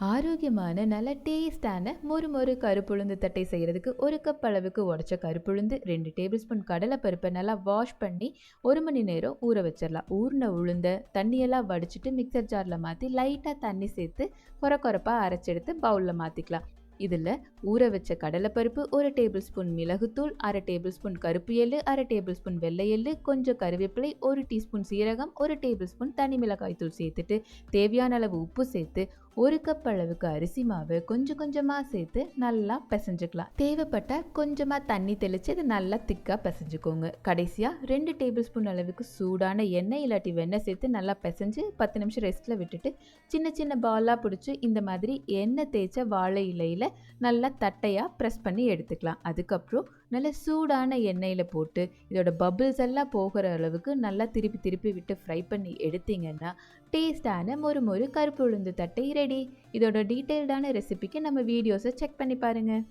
ஆரோக்கியமான நல்ல டேஸ்டான மொறு மொறு கருப்புளுந்து தட்டை செய்கிறதுக்கு ஒரு கப் அளவுக்கு உடச்ச கருப்புளுந்து ரெண்டு டேபிள் ஸ்பூன் கடலைப்பருப்பை நல்லா வாஷ் பண்ணி ஒரு மணி நேரம் ஊற வச்சிடலாம் ஊறின உளுந்த தண்ணியெல்லாம் வடிச்சிட்டு மிக்சர் ஜாரில் மாற்றி லைட்டாக தண்ணி சேர்த்து கொர கொரப்பாக அரைச்செடுத்து பவுலில் மாற்றிக்கலாம் இதில் ஊற வச்ச கடலைப்பருப்பு ஒரு டேபிள் ஸ்பூன் மிளகுத்தூள் அரை டேபிள் ஸ்பூன் கருப்பு எள்ளு அரை டேபிள் ஸ்பூன் வெள்ளை எள்ளு கொஞ்சம் கருவேப்பிலை ஒரு டீஸ்பூன் சீரகம் ஒரு டேபிள் ஸ்பூன் தனி மிளகாய் தூள் சேர்த்துட்டு தேவையான அளவு உப்பு சேர்த்து ஒரு கப் அளவுக்கு அரிசி மாவு கொஞ்சம் கொஞ்சமாக சேர்த்து நல்லா பிசைஞ்சுக்கலாம். தேவைப்பட்டால் கொஞ்சமாக தண்ணி தெளித்து இதை நல்லா திக்காக பிசைஞ்சுக்கோங்க. கடைசியாக ரெண்டு டேபிள் ஸ்பூன் அளவுக்கு சூடான எண்ணெய் இல்லாட்டி வெண்ணெய் சேர்த்து நல்லா பிசைஞ்சு பத்து நிமிஷம் ரெஸ்ட்டில் விட்டுட்டு சின்ன சின்ன பாலாக பிடிச்சி இந்த மாதிரி எண்ணெய் தேய்ச்ச வாழை இலையில் நல்லா தட்டையாக ப்ரெஸ் பண்ணி எடுத்துக்கலாம். அதுக்கப்புறம் நல்ல சூடான எண்ணெயில் போட்டு இதோட பபிள்ஸ் எல்லாம் போகிற அளவுக்கு நல்லா திருப்பி திருப்பி விட்டு ஃப்ரை பண்ணி எடுத்தீங்கன்னா டேஸ்டான ஒரு மொறு கருப்பு உளுந்து தட்டை ரெடி. இதோட டீட்டெயில்டான ரெசிபிக்கு நம்ம வீடியோஸை செக் பண்ணி பாருங்கள்